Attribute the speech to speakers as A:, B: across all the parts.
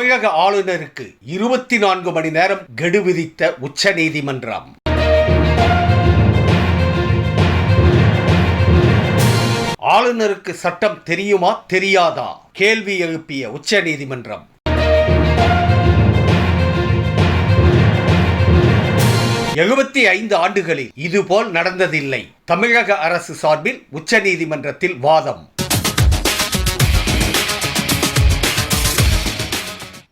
A: தமிழக ஆளுநருக்கு இருபத்தி நான்கு மணி நேரம் கெடு விதித்த உச்ச நீதிமன்றம். ஆளுநருக்கு சட்டம் தெரியுமா தெரியாதா? கேள்வி எழுப்பிய உச்ச நீதிமன்றம். எழுபத்தி ஐந்து ஆண்டுகளில் இதுபோல் நடந்ததில்லை. தமிழக அரசு சார்பில் உச்ச நீதிமன்றத்தில் வாதம்.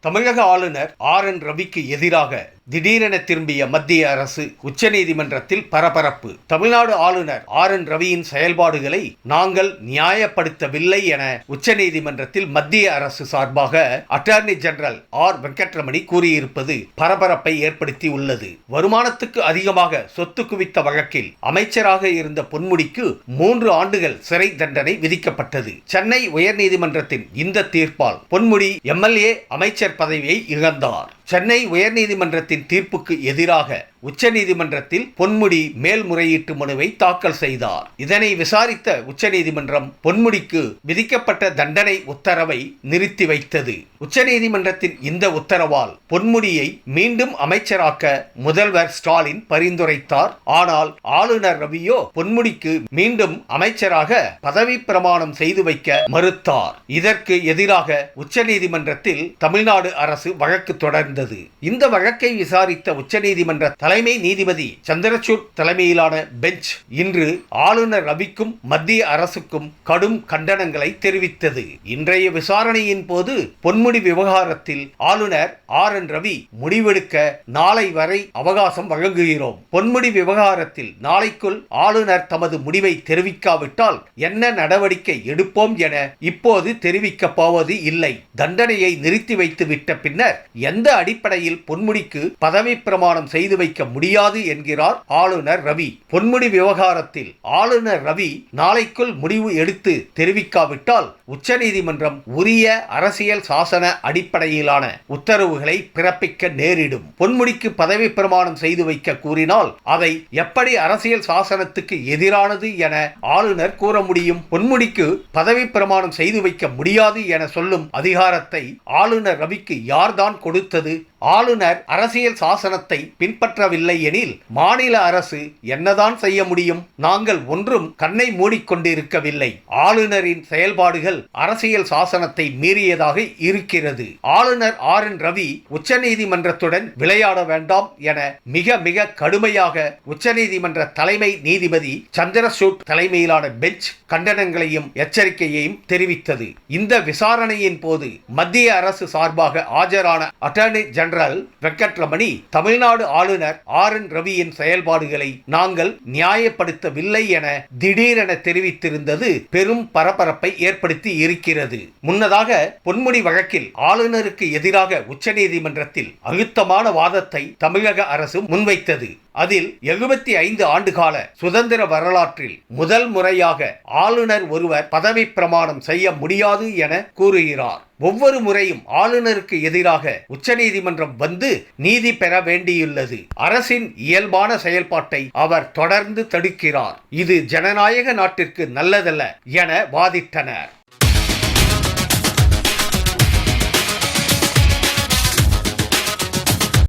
A: தமிழக ஆளுநர் ஆர் என் ரவிக்கு எதிராக திடீரென திரும்பிய மத்திய அரசு உச்சநீதிமன்றத்தில் பரபரப்பு. தமிழ்நாடு ஆளுநர் ஆர் என் ரவியின் செயல்பாடுகளை நாங்கள் நியாயப்படுத்தவில்லை என உச்சநீதிமன்றத்தில் மத்திய அரசு சார்பாக அட்டார்னி ஜெனரல் ஆர் வெங்கட்ரமணி கூறியிருப்பது பரபரப்பை ஏற்படுத்தி உள்ளது. வருமானத்துக்கு அதிகமாக சொத்து குவித்த வழக்கில் அமைச்சராக இருந்த பொன்முடிக்கு மூன்று ஆண்டுகள் சிறை தண்டனை விதிக்கப்பட்டது. சென்னை உயர்நீதிமன்றத்தின் இந்த தீர்ப்பால் பொன்முடி எம்எல்ஏ அமைச்சர் பதவியை இழந்தார். சென்னை உயர்நீதிமன்றத்தின் தீர்ப்புக்கு எதிராக உச்சநீதிமன்றத்தில் பொன்முடி மேல்முறையீட்டு மனுவை தாக்கல் செய்தார். இதனை விசாரித்த உச்சநீதிமன்றம் பொன்முடிக்கு விதிக்கப்பட்ட தண்டனை உத்தரவை நிறுத்தி வைத்தது. உச்சநீதிமன்றத்தின் இந்த உத்தரவால் பொன்முடியை மீண்டும் அமைச்சராக்க முதல்வர் ஸ்டாலின் பரிந்துரைத்தார். ஆனால் ஆளுநர் ரவியோ பொன்முடிக்கு மீண்டும் அமைச்சராக பதவி பிரமாணம் செய்து வைக்க மறுத்தார். இதற்கு எதிராக உச்சநீதிமன்றத்தில் தமிழ்நாடு அரசு வழக்கு தொடர்ந்து நடந்தது இந்த வழக்கை விசாரித்த உச்சநீதிமன்ற தலைமை நீதிபதி சந்திரசூட் தலைமையிலான பெஞ்ச் இன்று ஆளுநர் ரவிக்கும் மத்திய அரசுக்கும் கடும் கண்டனங்களை தெரிவித்தது. இன்றைய விசாரணையின் போது பொன்முடி விவகாரத்தில் ஆளுநர் ஆர் என் ரவி முடிவெடுக்க நாளை வரை அவகாசம் வழங்குகிறோம். பொன்முடி விவகாரத்தில் நாளைக்குள் ஆளுநர் தமது முடிவை தெரிவிக்காவிட்டால் என்ன நடவடிக்கை எடுப்போம் என இப்போது தெரிவிக்கப் போவது இல்லை. தண்டனையை நிறுத்தி வைத்து விட்ட பின்னர் எந்த அடிப்படையில் பொன்முடிக்கு பதவி பிரமாணம் செய்து வைக்க முடியாது என்கிறார் ஆளுநர் ரவி. பொன்முடி விவகாரத்தில் ஆளுநர் ரவி நாளைக்குள் முடிவு எடுத்து தெரிவிக்காவிட்டால் உச்சநீதிமன்றம் உரிய அரசியல் சாசன அடிப்படையிலான உத்தரவுகளை பிறப்பிக்க நேரிடும். பொன்முடிக்கு பதவி பிரமாணம் செய்து வைக்க கூறினால் அதை எப்படி அரசியல் சாசனத்துக்கு எதிரானது என ஆளுநர் கூற முடியும். பொன்முடிக்கு பதவி பிரமாணம் செய்து வைக்க முடியாது என சொல்லும் அதிகாரத்தை ஆளுநர் ரவிக்கு யார்தான் கொடுத்தது? Finally, ஆளுநர் அரசியல் சாசனத்தை பின்பற்றவில்லை எனில் மாநில அரசு என்னதான் செய்ய முடியும்? நாங்கள் ஒன்றும் கண்ணை மூடிக்கொண்டிருக்கவில்லை. ஆளுநரின் செயல்பாடுகள் அரசியல் சாசனத்தை மீறியதாக இருக்கிறது. ஆளுநர் ஆர். என். ரவி உச்சநீதிமன்றத்துடன் விளையாட வேண்டாம் என மிக மிக கடுமையாக உச்சநீதிமன்ற தலைமை நீதிபதி சந்திரசூட் தலைமையிலான பெஞ்ச் கண்டனங்களையும் எச்சரிக்கையையும் தெரிவித்தது. இந்த விசாரணையின் போது மத்திய அரசு சார்பாக ஆஜரான அட்டர்னி ஜெனரல் வெங்கட்ரமணி தமிழ்நாடு ஆளுநர் ஆர் என் ரவியின் செயல்பாடுகளை நாங்கள் நியாயப்படுத்தவில்லை என திடீரென தெரிவித்திருந்தது பெரும் பரபரப்பை ஏற்படுத்தி இருக்கிறது. முன்னதாக பொன்முடி வழக்கில் ஆளுநருக்கு எதிராக உச்சநீதிமன்றத்தில் அழுத்தமான வாதத்தை தமிழக அரசு முன்வைத்தது. அதில் எழுபத்தி ஐந்து ஆண்டுகால சுதந்திர வரலாற்றில் முதல் முறையாக ஆளுநர் ஒருவர் பதவி பிரமாணம் செய்ய முடியாது என கூறுகிறார். ஒவ்வொரு முறையும் ஆளுநருக்கு எதிராக உச்சநீதிமன்றம் வந்து நீதி பெற வேண்டியுள்ளது. அரசின் இயல்பான செயல்பாட்டை அவர் தொடர்ந்து தடுக்கிறார். இது ஜனநாயக நாட்டிற்கு நல்லதல்ல என வாதிட்டனர்.